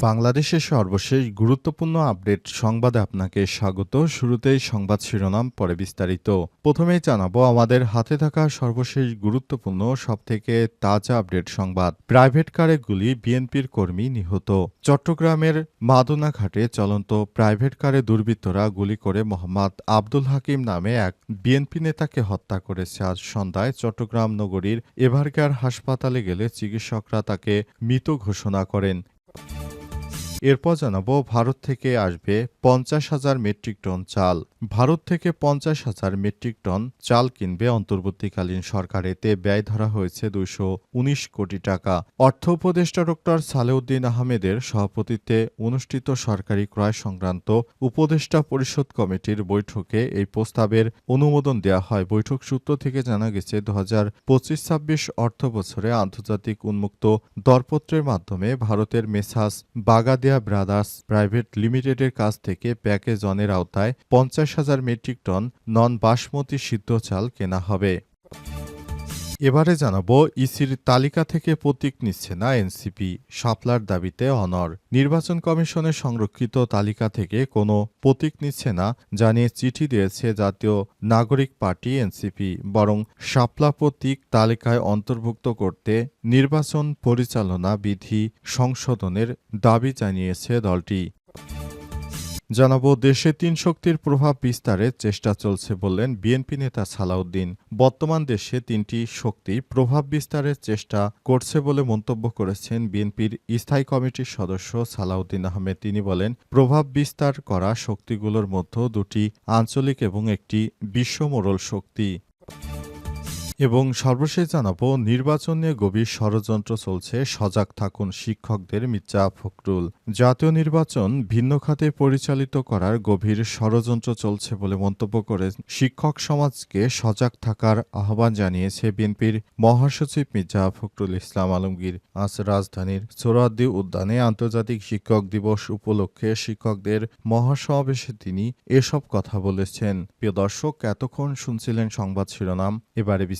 বাংলাদেশের সর্বশেষ গুরুত্বপূর্ণ আপডেট সংবাদে আপনাকে স্বাগত। শুরুতেই সংবাদ শিরোনাম, পরে বিস্তারিত। প্রথমেই জানাব, আমাদের হাতে থাকা সর্বশেষ গুরুত্বপূর্ণ, সবথেকে তাজা আপডেট সংবাদ। প্রাইভেট কারে গুলি বিএনপির কর্মী নিহত। চট্টগ্রামের মাদনাঘাটে চলন্ত প্রাইভেট কারে দুর্বৃত্তরা গুলি করে মোহাম্মদ আব্দুল হাকিম নামে এক বিএনপি নেতাকে হত্যা করেছে আজ সন্ধ্যায় চট্টগ্রাম নগরীর এভারকেয়ার হাসপাতালে গেলে চিকিৎসকরা তাকে মৃত ঘোষণা করেন। এরপর জানাব ভারত থেকে আসবে পঞ্চাশ হাজার মেট্রিক টন চাল। ভারত থেকে পঞ্চাশ হাজার মেট্রিক টন চাল কিনবে অন্তর্বর্তীকালীন সরকার। এতে ব্যয় ধরা হয়েছে দুইশো উনিশ কোটি টাকা। অর্থ উপদেষ্টা ডক্টর সালেউদ্দিন আহমেদের সভাপতিত্বে অনুষ্ঠিত সরকারি ক্রয় সংক্রান্ত উপদেষ্টা পরিষদ কমিটির বৈঠকে এই প্রস্তাবের অনুমোদন দেওয়া হয়। বৈঠক সূত্র থেকে জানা গেছে দু হাজার পঁচিশ ছাব্বিশ অর্থ বছরে আন্তর্জাতিক উন্মুক্ত দরপত্রের মাধ্যমে ভারতের মেসাস বাগাদিয়া ব্রাদার্স প্রাইভেট লিমিটেডের কাছ থেকে প্যাকেজ অনের আওতায় পঞ্চাশ হাজার মেট্রিক টন নন বাসমতি সিদ্ধ চাল কেনা হবে। এবারে জানাব, ইসির তালিকা থেকে প্রতীক নিচ্ছে না এনসিপি। শাপলার দাবিতে অনর। নির্বাচন কমিশনের সংরক্ষিত তালিকা থেকে কোনো প্রতীক নিচ্ছে না জানিয়ে চিঠি দিয়েছে জাতীয় নাগরিক পার্টি এনসিপি। বরং শাপলা প্রতীক তালিকায় অন্তর্ভুক্ত করতে নির্বাচন পরিচালনা বিধি সংশোধনের দাবি জানিয়েছে দলটি। জানাব, দেশে তিন শক্তির প্রভাব বিস্তারের চেষ্টা চলছে বললেন বিএনপি নেতা সালাউদ্দিন। বর্তমান দেশে তিনটি শক্তি প্রভাব বিস্তারের চেষ্টা করছে বলে মন্তব্য করেছেন বিএনপির স্থায়ী কমিটির সদস্য সালাউদ্দিন আহমেদ। তিনি বলেন, প্রভাব বিস্তার করা শক্তিগুলোর মধ্যে দুটি আঞ্চলিক এবং একটি বিশ্বমোড়ল শক্তি। এবং সর্বশেষ জানাব, নির্বাচন নিয়ে গভীর ষড়যন্ত্র চলছে। সজাগ থাকুন শিক্ষকদের, মির্জা ফখরুল। জাতীয় নির্বাচন ভিন্ন খাতে পরিচালিত করার গভীর ষড়যন্ত্র চলছে বলে মন্তব্য করে শিক্ষক সমাজকে সজাগ থাকার আহ্বান জানিয়েছে বিএনপির মহাসচিব মির্জা ফখরুল ইসলাম আলমগীর। আজ রাজধানীর সোরাদ্দি উদ্যানে আন্তর্জাতিক শিক্ষক দিবস উপলক্ষে শিক্ষকদের মহাসমাবেশে তিনি এসব কথা বলেছেন। প্রিয় দর্শক, এতক্ষণ শুনছিলেন সংবাদ শিরোনাম। এবারে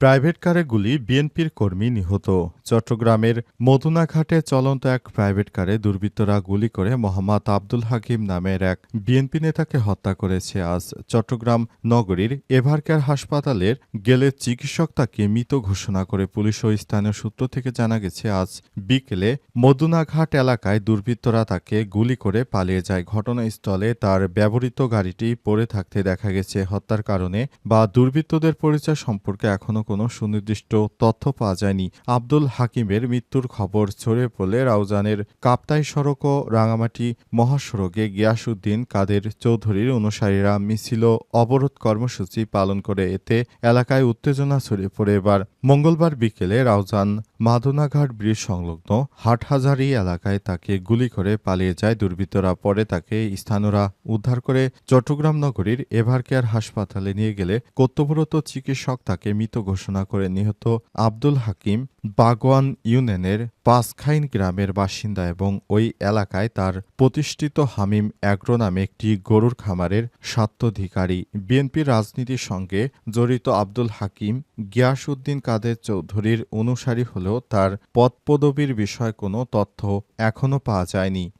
প্রাইভেট কারে গুলি বিএনপির কর্মী নিহত। চট্টগ্রামের মদুনাঘাটে চলন্ত এক প্রাইভেট কারে দুর্বৃত্তরা গুলি করে মোহাম্মদ আব্দুল হাকিম নামের এক বিএনপি নেতাকে হত্যা করেছে। আজ চট্টগ্রাম নগরীর এভারকেয়ার হাসপাতালের গেলে চিকিৎসক তাকে মৃত ঘোষণা করে পুলিশ ও স্থানীয় সূত্র থেকে জানা গেছে, আজ বিকেলে মদুনাঘাট এলাকায় দুর্বৃত্তরা তাকে গুলি করে পালিয়ে যায়। ঘটনাস্থলে তার ব্যবহৃত গাড়িটি পড়ে থাকতে দেখা গেছে। হত্যার কারণে বা দুর্বৃত্তদের পরিচয় সম্পর্কে এখনও কোনো সুনির্দিষ্ট তথ্য পাওয়া যায়নি। আব্দুল হাকিমের মৃত্যুর খবর ছড়িয়ে পড়লে রাউজানের কাপ্তাই সড়ক ও রাঙামাটি মহাসড়কে গিয়াসুদ্দিন কাদের চৌধুরীর অনুসারীরা মিছিল অবরোধ কর্মসূচি পালন করে। এতে এলাকায় উত্তেজনা ছড়িয়ে পড়ে। এবার মঙ্গলবার বিকেলে রাউজান মাদনাঘাট ব্রিজ সংলগ্ন হাটহাজারি এলাকায় তাকে গুলি করে পালিয়ে যায়। দুর্বৃত্তরা পরে তাকে স্থানীয়রা উদ্ধার করে চট্টগ্রাম নগরীর এভারকেয়ার হাসপাতালে নিয়ে গেলে কর্তব্যরত চিকিৎসক তাকে মৃত ঘোষণা করে নিহত আব্দুল হাকিম বাগওয়ান ইউনিয়নের পাঁচখাইন গ্রামের বাসিন্দা এবং ওই এলাকায় তার প্রতিষ্ঠিত হামিম অ্যাগ্রো নামে একটি গরুর খামারের স্বাত্বাধিকারী বিএনপির রাজনীতির সঙ্গে জড়িত আব্দুল হাকিম গিয়াসউদ্দিন কাদের চৌধুরীর অনুসারী হলেও তার পদপদবীর বিষয়ে কোনো তথ্য এখনও পাওয়া যায়নি।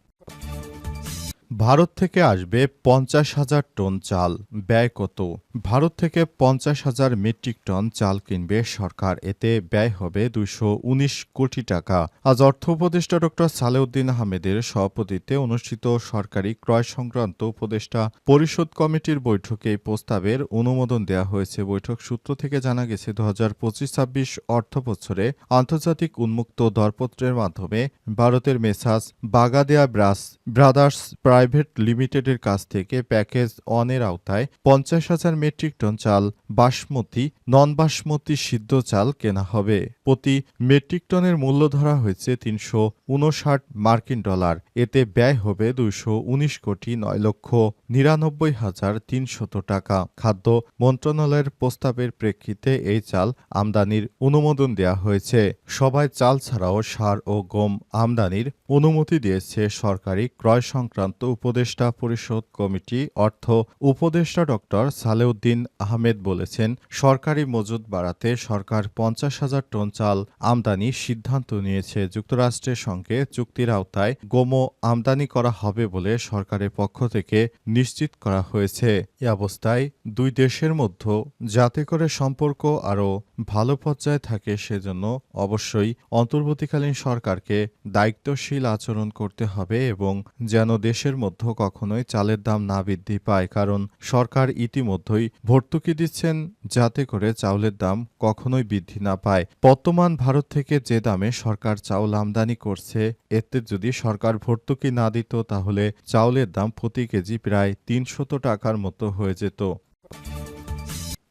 ভারত থেকে আসবে পঞ্চাশ হাজার টন চাল। ব্যয় কত? ভারত থেকে পঞ্চাশ হাজার মেট্রিক টন চাল কিনবে সরকার। এতে ব্যয় হবে দুইশো উনিশ কোটি টাকা। আজ অর্থ উপদেষ্টা ডক্টর সালেউদ্দিন আহমেদের সভাপতিত্বে অনুষ্ঠিত সরকারি ক্রয় সংক্রান্ত উপদেষ্টা পরিষদ কমিটির বৈঠকে এই প্রস্তাবের অনুমোদন দেওয়া হয়েছে। বৈঠক সূত্র থেকে জানা গেছে, দু হাজার পঁচিশ ছাব্বিশ অর্থ বছরে আন্তর্জাতিক উন্মুক্ত দরপত্রের মাধ্যমে ভারতের messrs Bagadia brass brothers private লিমিটেডের কাছ থেকে প্যাকেজ অনের আওতায় পঞ্চাশ হাজার মেট্রিক টন চাল, বাসমতি নন বাসমতি সিদ্ধ চাল কেনা হবে। প্রতি মেট্রিক টনের মূল্য ধরা হয়েছে তিনশো উনষাট মার্কিন ডলার। এতে ব্যয় হবে দুইশো উনিশ কোটি নয় লক্ষ নিরানব্বই হাজার তিনশত টাকা। খাদ্য মন্ত্রণালয়ের প্রস্তাবের প্রেক্ষিতে এই চাল আমদানির অনুমোদন দেওয়া হয়েছে। সবাই চাল ছাড়াও সার ও গম আমদানির অনুমতি দিয়েছে সরকারি ক্রয় সংক্রান্ত উপদেষ্টা পরিষদ কমিটি। অর্থ উপদেষ্টা ডক্টর সালেউদ্দিন আহমেদ বলেছেন, সরকারি মজুদ বাড়াতে সরকার পঞ্চাশ হাজার টন চাল আমদানির সিদ্ধান্ত নিয়েছে। যুক্তরাষ্ট্রের সঙ্গে চুক্তির আওতায় গোমো আমদানি করা হবে বলে সরকারের পক্ষ থেকে নিশ্চিত করা হয়েছে। এ অবস্থায় দুই দেশের মধ্যে যাতে করে সম্পর্ক আরও ভালো পর্যায়ে থাকে সেজন্য অবশ্যই অন্তর্বর্তীকালীন সরকারকে দায়িত্বশীল আচরণ করতে হবে এবং যেন দেশের মধ্যে কখনোই চালের দাম না বৃদ্ধি পায়। কারণ সরকার ইতিমধ্যেই ভর্তুকি দিচ্ছেন যাতে করে চাউলের দাম কখনোই বৃদ্ধি না পায়। বর্তমান ভারত থেকে যে দামে সরকার চাউল আমদানি করছে, এতে যদি সরকার ভর্তুকি না দিত তাহলে চাউলের দাম প্রতি কেজি প্রায় তিনশত টাকার মতো হয়ে যেত।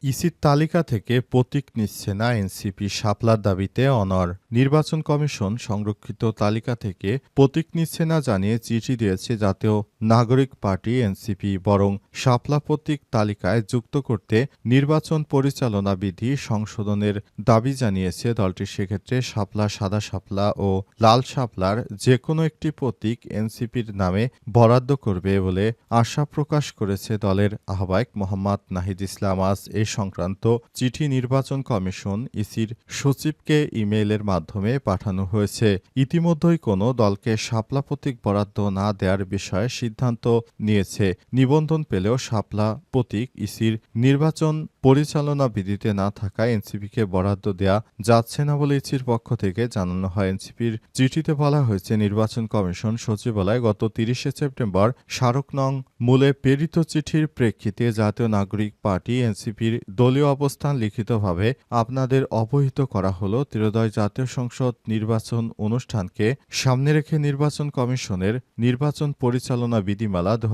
ইসির তালিকা থেকে প্রতীক নিচ্ছে না এনসিপি শাপলার দাবিতে অনর। নির্বাচন কমিশন সংরক্ষিত তালিকা থেকে প্রতীক নিচ্ছে না জানিয়ে চিঠি দিয়েছে জাতীয় নাগরিক পার্টি এনসিপি, বরং শাপলা প্রতীক তালিকায় যুক্ত করতে নির্বাচন পরিচালনা বিধি সংশোধনের দাবি জানিয়েছে দলটি। সেক্ষেত্রে শাপলা সাদা শাপলা ও লাল শাপলার যে কোনো একটি প্রতীক এনসিপির নামে বরাদ্দ করবে বলে আশা প্রকাশ করেছে দলের আহ্বায়ক মোহাম্মদ নাহিদ ইসলাম। আজ এ সংক্রান্ত চিঠি নির্বাচন কমিশন ইসির সচিবকে ইমেইলের মাধ্যমে পাঠানো হয়েছে। ইতিমধ্যেই কোনো দলকে শাপলা প্রতীক বরাদ্দ না দেওয়ার বিষয়ে সিদ্ধান্ত নিয়েছে। নিবন্ধন পেলেও শাপলা প্রতীক ইসির নির্বাচন পরিচালনা বিধিতে না থাকায় এনসিপিকে বরাদ্দ দেয়া যাচ্ছে না বলে ইসির পক্ষ থেকে জানানো হয়। এনসিপির চিঠিতে বলা হয়েছে, নির্বাচন কমিশন সচিবালয় গত তিরিশে সেপ্টেম্বর স্মারক নং মূলে প্রেরিত চিঠির প্রেক্ষিতে জাতীয় নাগরিক পার্টি এনসিপির দলীয় অবস্থান লিখিতভাবে আপনাদের অবহিত করা হলো ত্রিদয় জাতীয় সংসদ নির্বাচন অনুষ্ঠানকে সামনে রেখে নির্বাচন কমিশনের নির্বাচন পরিচালনা বিধিমালা দু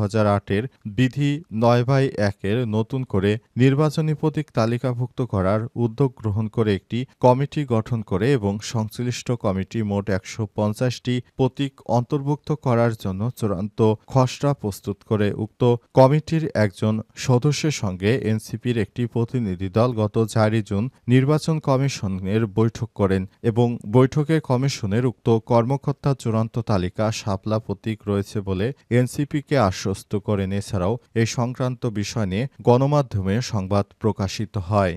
এর বিধি নয় বাই একের নতুন করে নির্বাচনী প্রতীক তালিকাভুক্ত করার উদ্যোগ গ্রহণ করে একটি কমিটি গঠন করে এবং সংশ্লিষ্ট কমিটি মোট একশো পঞ্চাশটি প্রতীক অন্তর্ভুক্ত করার জন্য চূড়ান্ত খসড়া প্রস্তুত করে। উক্ত কমিটির একজন সদস্যের সঙ্গে এনসিপির একটি প্রতিনিধি দল গত চারই জুন নির্বাচন কমিশনের বৈঠক করেন এবং বৈঠকে কমিশনের উক্ত কর্মকর্তার চূড়ান্ত তালিকা শাপলা প্রতীক রয়েছে বলে এনসিপিকে আশ্বস্ত করেন। এছাড়াও এই সংক্রান্ত বিষয় নিয়ে গণমাধ্যমে সংবাদ প্রকাশিত হয়।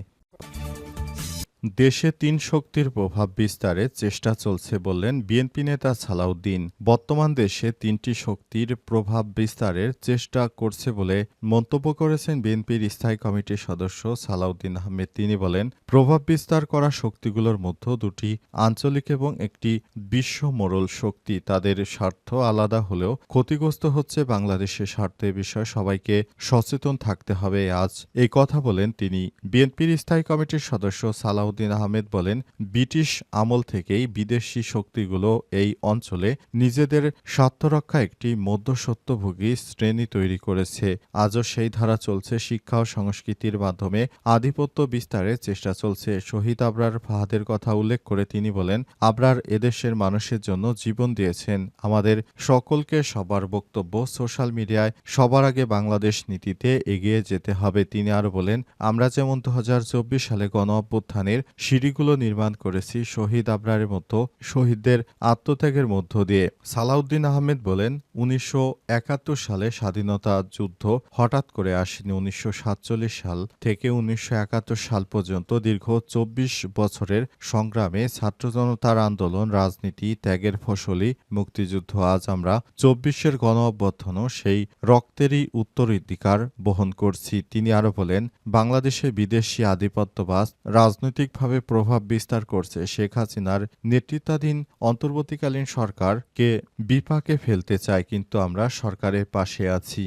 দেশে তিন শক্তির প্রভাব বিস্তারের চেষ্টা চলছে বললেন বিএনপি নেতা সালাউদ্দিন। বর্তমান দেশে তিনটি শক্তির প্রভাব বিস্তারের চেষ্টা করছে বলে মন্তব্য করেছেন বিএনপির স্থায়ী কমিটির সদস্য সালাউদ্দিন আহমেদ। তিনি বলেন, প্রভাব বিস্তার করা শক্তিগুলোর মধ্যে দুটি আঞ্চলিক এবং একটি বিশ্ব মোড়ল শক্তি। তাদের স্বার্থ আলাদা হলেও ক্ষতিগ্রস্ত হচ্ছে বাংলাদেশের স্বার্থ বিষয়ে সবাইকে সচেতন থাকতে হবে। আজ এই কথা বলেন তিনি। বিএনপির স্থায়ী কমিটির সদস্য সালাউদ্দিন সালাউদ্দিন আহমেদ বলেন, ব্রিটিশ আমল থেকেই বিদেশি শক্তিগুলো এই অঞ্চলে নিজেদের স্বার্থরক্ষা একটি মধ্যসত্যভোগী শ্রেণি তৈরি করেছে। আজও সেই ধারা চলছে শিক্ষা ও সংস্কৃতির মাধ্যমে আধিপত্য বিস্তারের চেষ্টা চলছে। শহীদ আবরার ফাহাদের কথা উল্লেখ করে তিনি বলেন, আবরার এদেশের মানুষের জন্য জীবন দিয়েছেন। আমাদের সকলকে সবার বক্তব্য সোশ্যাল মিডিয়ায়, সবার আগে বাংলাদেশ নীতিতে এগিয়ে যেতে হবে। তিনি আরও বলেন, আমরা যেমন দু হাজার চব্বিশ সালে গণ অভ্যুত্থানের সিঁড়িগুলো নির্মাণ করেছি শহীদ আবরারের মতো শহীদদের আত্মত্যাগের মধ্য দিয়ে। সালাউদ্দিন আহমেদ বলেন, উনিশশো সালে স্বাধীনতা যুদ্ধ হঠাৎ করে আসেনি। উনিশশো সাল থেকে উনিশশো সাল পর্যন্ত দীর্ঘ চব্বিশ বছরের সংগ্রামে ছাত্র জনতার আন্দোলন, রাজনীতি, ত্যাগের ফসলি, মুক্তিযুদ্ধ, আজ আমরা চব্বিশের গণ অভ্যর্থনও সেই রক্তেরই উত্তরাধিকার বহন করছি। তিনি আরও বলেন, বাংলাদেশে বিদেশি আধিপত্যবাদ রাজনৈতিকভাবে প্রভাব বিস্তার করছে শেখ হাসিনার নেতৃত্বাধীন অন্তর্বর্তীকালীন সরকার কে বিপাকে ফেলতে চায়, কিন্তু আমরা সরকারের পাশে আছি।